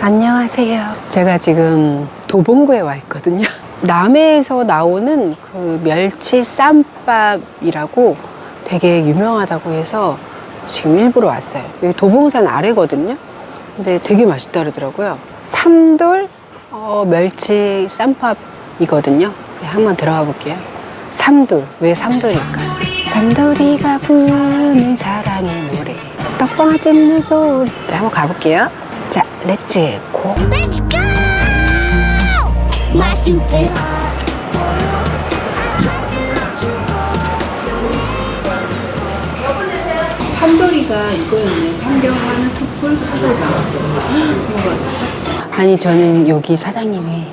안녕하세요. 제가 지금 도봉구에 와 있거든요. 남해에서 나오는 그 멸치 쌈밥이라고 되게 유명하다고 해서 지금 일부러 왔어요. 여기 도봉산 아래거든요. 근데 되게 맛있다 그러더라고요. 삼돌 어, 멸치 쌈밥이거든요. 네, 한번 들어가 볼게요. 삼돌. 왜 삼돌일까? 삼돌이가 부르는 사랑의 노래. 떡 빠지는 소리. 자, 한번 가볼게요. 자, 렛츠 고. Let's go! My stupid. 삼돌이가 이거였네. 아니 저는 여기 사장님이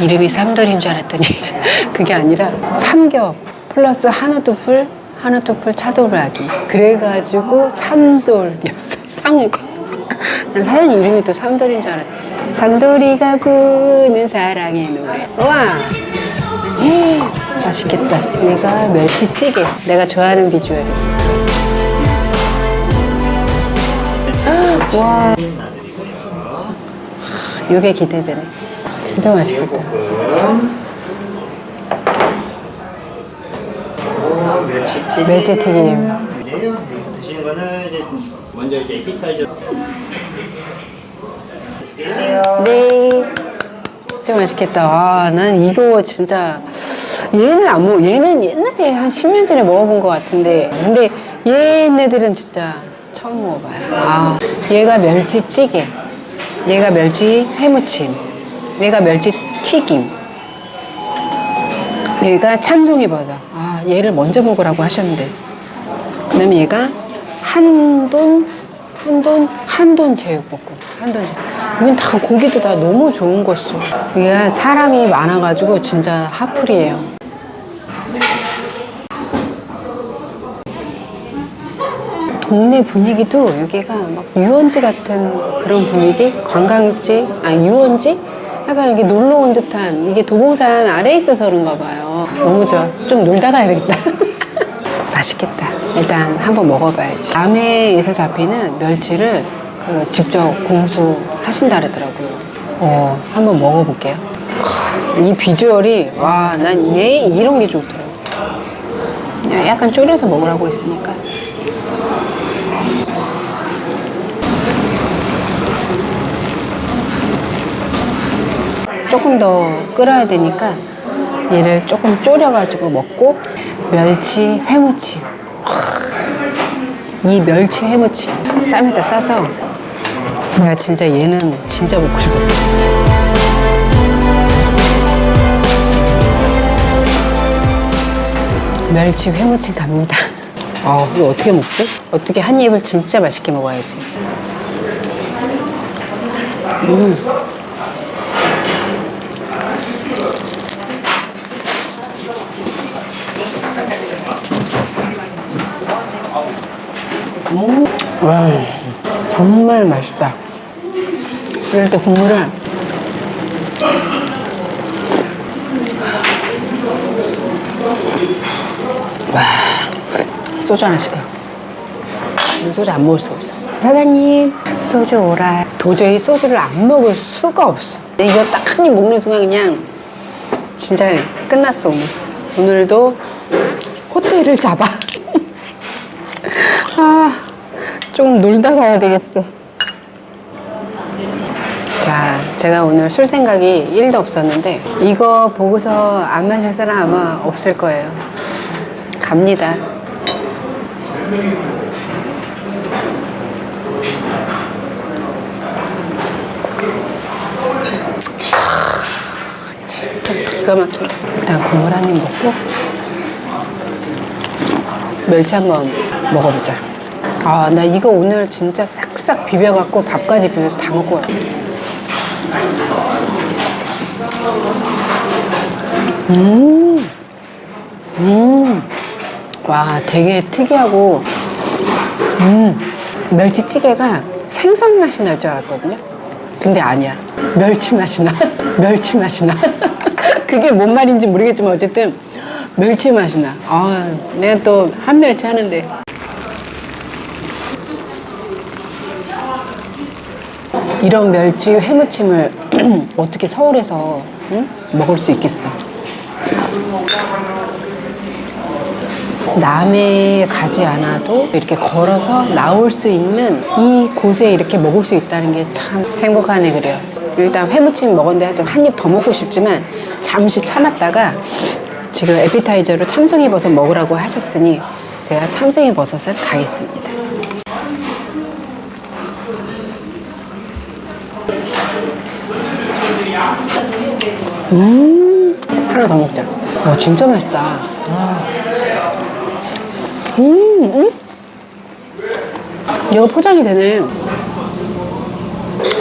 이름이 삼돌인 줄 알았더니 그게 아니라 삼겹 플러스 한우 투풀 한우 투풀 차돌박이 그래가지고 삼돌이었어. 상우가. 난 사장님 이름이 또 삼돌인 줄 알았지. 삼돌이가 부는 사랑의 노래. 와. 음, 맛있겠다. 얘가 멸치찌개. 내가 좋아하는 비주얼이야. 와. 이게 기대되네. 진짜 맛있겠다. 멸치튀김. 멸치튀김. 여기서 드시는 거는 이제 먼저 이제 에피타이저. 네. 진짜 맛있겠다. 아, 난 이거 진짜 얘는 안 먹. 얘는 옛날에 한 10년 전에 먹어본 것 같은데, 근데 얘네들은 진짜 처음 먹어봐요. 아, 얘가 멸치찌개, 얘가 멸치 회무침, 얘가 멸치 튀김, 얘가 참송이 버섯. 아, 얘를 먼저 먹으라고 하셨는데. 그다음에 얘가 한돈 한돈 한돈 제육볶음 한돈 제육. 이건 다 고기도 다 너무 좋은 거 써. 이게 사람이 많아가지고 진짜 하풀이에요. 동네 분위기도 여기가 막 유원지 같은 그런 분위기, 관광지, 아니 유원지? 약간 이게 놀러 온 듯한 이게 도봉산 아래에 있어서 그런가 봐요. 너무 좋아. 좀 놀다 가야 되겠다. 맛있겠다. 일단 한번 먹어봐야지. 남해에서 잡히는 멸치를 그 직접 공수하신다 그러더라고요. 어, 한번 먹어볼게요. 하, 이 비주얼이, 와, 난 얘 이런 게 좋더라고. 약간 졸여서 먹으라고 했으니까. 조금 더 끓여야 되니까 얘를 조금 졸여가지고 먹고 멸치 회무침 하, 이 멸치 회무침 쌈에다 싸서 내가 진짜 얘는 진짜 먹고 싶었어. 멸치 회무침 갑니다. 아 이거 어떻게 먹지? 어떻게 한 입을 진짜 맛있게 먹어야지. 와 정말 맛있다 이럴 때 국물을 와 소주 하나 시켜. 소주 안 먹을 수 없어. 사장님 소주 오라. 도저히 소주를 안 먹을 수가 없어. 이거 딱 한 입 먹는 순간 그냥 진짜 끝났어 오늘. 오늘도 호텔을 잡아. 아, 조금 놀다 가야 되겠어. 자, 제가 오늘 술 생각이 1도 없었는데, 이거 보고서 안 마실 사람 아마 없을 거예요. 갑니다. 하, 진짜 기가 막혀. 일단 국물 한 입 먹고, 멸치 한번 먹어보자. 아, 나 이거 오늘 진짜 싹싹 비벼갖고 밥까지 비벼서 다 먹고 와요. 음, 음, 와, 되게 특이하고, 음, 멸치찌개가 생선 맛이 날 줄 알았거든요. 근데 아니야. 멸치 맛이 나. 멸치 맛이 나. 그게 뭔 말인지 모르겠지만 어쨌든 멸치 맛이 나. 아, 내가 또 한멸치 하는데. 이런 멸치 회무침을 어떻게 서울에서 응? 먹을 수 있겠어? 남해 가지 않아도 이렇게 걸어서 나올 수 있는 이 곳에 이렇게 먹을 수 있다는 게 참 행복하네 그래요. 일단 회무침 먹었는데 좀 한 입 더 먹고 싶지만 잠시 참았다가 지금 에피타이저로 참송이 버섯 먹으라고 하셨으니 제가 참송이 버섯을 가겠습니다. 음, 하나 더 먹자. 와, 진짜 맛있다. 와. 음, 음? 이거 포장이 되네.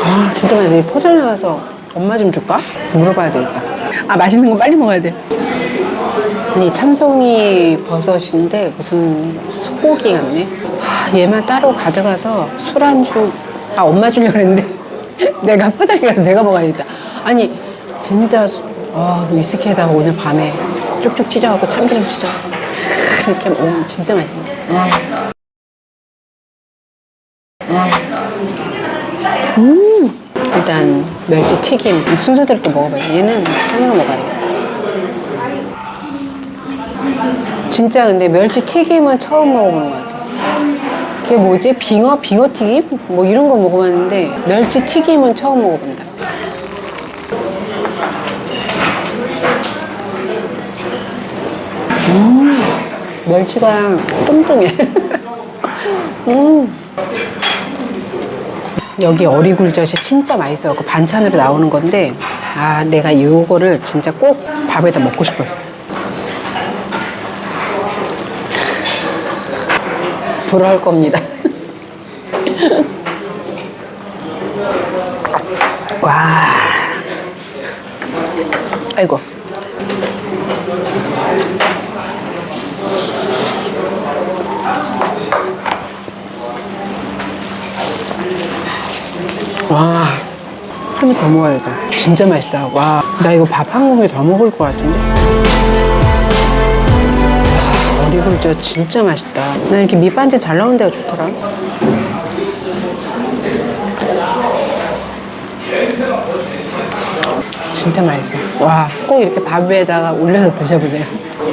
아, 진짜 맛있네. 이 포장해 가서 엄마 좀 줄까? 물어봐야 되겠다. 아, 맛있는 거 빨리 먹어야 돼. 아니, 참송이 버섯인데 무슨 소고기 같네. 하, 얘만 따로 가져가서 술안주, 아, 엄마 주려고 했는데 내가 포장해 가서 내가 먹어야겠다. 아니, 진짜, 수- 아, 위스키에다가 오늘 밤에 쭉쭉 찢어갖고 참기름 찢어갖고 이렇게 먹으면 진짜 맛있네. 음, 일단 멸치 튀김 순서대로 또 먹어봐요. 얘는 손으로 먹어야겠다. 진짜 근데 멸치 튀김은 처음 먹어보는 것 같아요. 그게 뭐지? 빙어? 빙어 튀김? 뭐 이런 거 먹어봤는데 멸치 튀김은 처음 먹어본다. 멸치가 뚱뚱해. 음. 여기 어리굴젓이 진짜 맛있어요. 그 반찬으로 나오는 건데, 아, 내가 이거를 진짜 꼭 밥에다 먹고 싶었어. 불할 겁니다. 와. 아이고. 와. 한입더 먹어야겠다. 진짜 맛있다. 와. 나 이거 밥 한 공기 더 먹을 것 같은데? 와, 어리굴젓 진짜 맛있다. 나 이렇게 밑반찬 잘 나오는 데가 좋더라. 진짜 맛있어. 와, 꼭 이렇게 밥에다가 올려서 드셔보세요.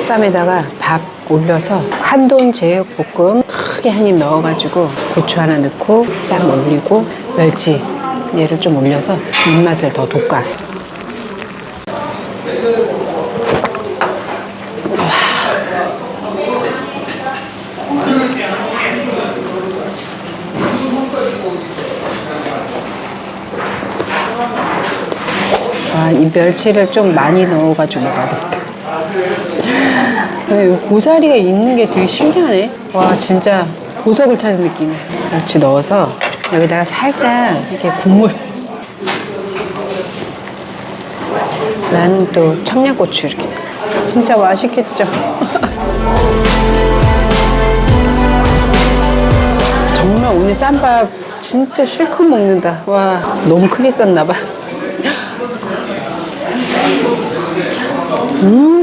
쌈에다가 밥 올려서 한돈 제육볶음 크게 한 입 넣어가지고 고추 하나 넣고 쌈 올리고 멸치 얘를 좀 올려서 입맛을 더 돋가. 아, 이 멸치를 좀 많이 넣어가지고 먹어야 되겠다. 네, 이 고사리가 있는 게 되게 신기하네. 와, 진짜 보석을 찾은 느낌이야. 멸치 넣어서 여기다가 살짝 이렇게 국물. 나는 또 청양고추 이렇게. 진짜 맛있겠죠? 정말 오늘 쌈밥 진짜 실컷 먹는다. 와, 너무 크게 쌌나 봐. 음.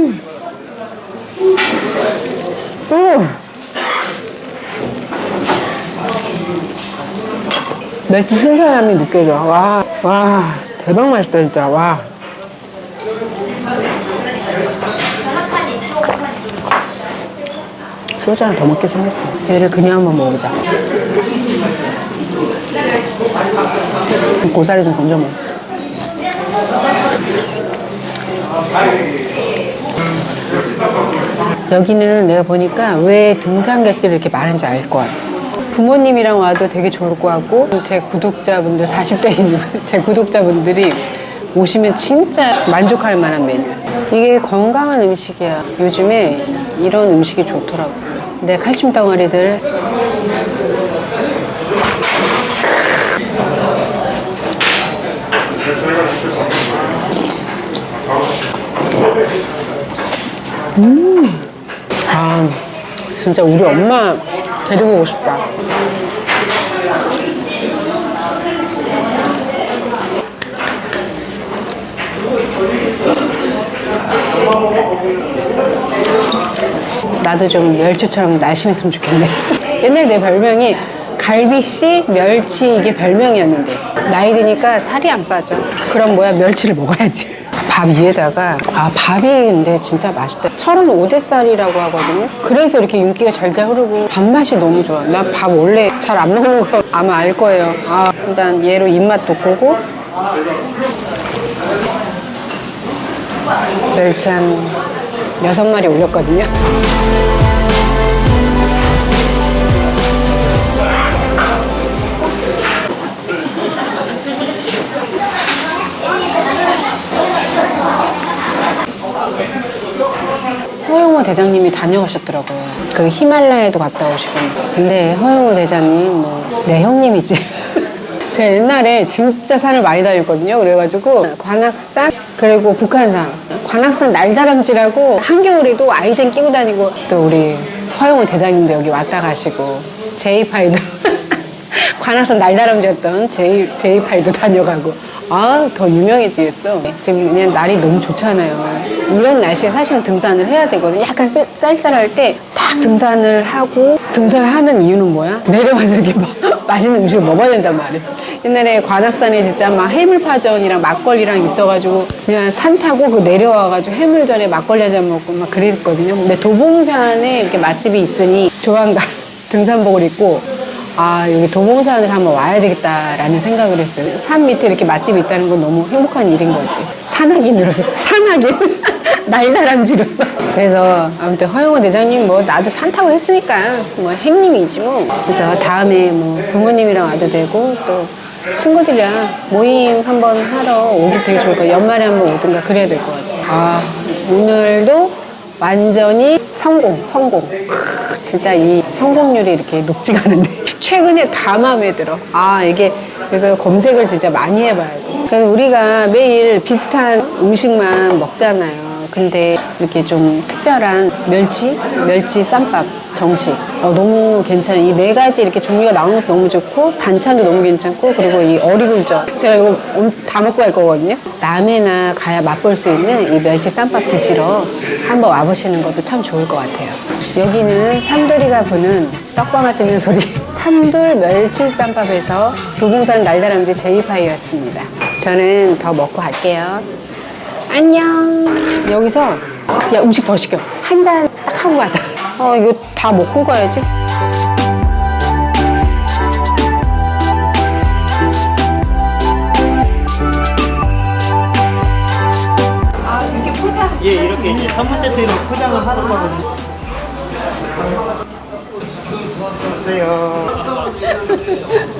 멸치 신선함이 느껴져. 와, 와, 대박 맛있다, 진짜. 와. 소주 하나 더 먹게 생겼어. 얘를 그냥 한번 먹어보자. 고사리 좀 건져 먹어. 여기는 내가 보니까 왜 등산객들이 이렇게 많은지 알 것 같아. 부모님이랑 와도 되게 좋을 것 같고, 제 구독자분들, 40대인 제 구독자분들이 오시면 진짜 만족할 만한 메뉴. 이게 건강한 음식이야. 요즘에 이런 음식이 좋더라고. 내 칼슘 덩어리들. 아, 진짜 우리 엄마 데리고 오고 싶다. 나도 좀 멸치처럼 날씬했으면 좋겠네. 옛날 내 별명이 갈비씨, 멸치 이게 별명이었는데 나이 드니까 살이 안 빠져. 그럼 뭐야 멸치를 먹어야지. 밥 위에다가 아 밥이 근데 진짜 맛있다. 철은 오대살이라고 하거든요. 그래서 이렇게 윤기가 잘잘 흐르고 밥맛이 너무 좋아. 나 밥 원래 잘 안 먹는 거 아마 알 거예요. 아 일단 얘로 입맛 돋구고 멸치 한 여섯 마리 올렸거든요. 허영호 대장님이 다녀가셨더라고요. 그 히말라야도 갔다 오시고. 근데 허영호 대장님 뭐 내 형님이지. 제가 옛날에 진짜 산을 많이 다녔거든요. 그래가지고 관악산 그리고 북한산 관악산 날다람쥐라고 한겨울에도 아이젠 끼고 다니고 또 우리 허영호 대장님도 여기 왔다 가시고 제이파이도 관악산 날다람쥐였던 제이, 제이파이도 다녀가고 아 더 유명해지겠어. 지금 그냥 날이 너무 좋잖아요. 이런 날씨에 사실 등산을 해야 되거든요. 약간 쌀- 쌀쌀할 때 딱 등산을 하고 등산을 하는 이유는 뭐야? 내려와서 이렇게 막 맛있는 음식을 먹어야 된단 말이야. 옛날에 관악산에 진짜 막 해물파전이랑 막걸리랑 있어가지고 그냥 산 타고 그 내려와가지고 해물전에 막걸리 한 잔 먹고 막 그랬거든요. 근데 도봉산에 이렇게 맛집이 있으니 조만간 등산복을 입고 아 여기 도봉산을 한번 와야 되겠다라는 생각을 했어요. 산 밑에 이렇게 맛집이 있다는 건 너무 행복한 일인 거지. 산악인으로서 산악인 날다람쥐로서. 그래서 아무튼 허영호 대장님 뭐 나도 산 타고 했으니까 뭐 행님이지 뭐. 그래서 다음에 뭐 부모님이랑 와도 되고 또 친구들이랑 모임 한번 하러 오기 되게 좋을 거예요. 연말에 한번 오든가 그래야 될 것 같아요. 아 오늘도 완전히 성공, 성공. 크, 진짜 이 성공률이 이렇게 높지가 않은데 최근에 다 마음에 들어. 아 이게 그래서 검색을 진짜 많이 해봐야 돼. 그러니까 우리가 매일 비슷한 음식만 먹잖아요. 근데 이렇게 좀 특별한 멸치, 멸치 쌈밥 정식. 어, 너무 괜찮아요. 이네 가지 이렇게 종류가 나오는 것도 너무 좋고 반찬도 너무 괜찮고 그리고 이 어리굴젓. 제가 이거 다 먹고 갈 거거든요. 남해나 가야 맛볼 수 있는 이 멸치 쌈밥 드시러 한번 와보시는 것도 참 좋을 것 같아요. 여기는 삼돌이가 부는 떡방아지는 소리 삼돌 멸치 쌈밥에서 도봉산 날다람쥐 제이파이였습니다. 저는 더 먹고 갈게요. 안녕. 여기서 야 음식 더 시켜. 한 잔 딱 하고 가자. 어 이거 다 먹고 가야지. 예, 이렇게 이제 선물 세트로 포장을 하는 거거든요. 오세요.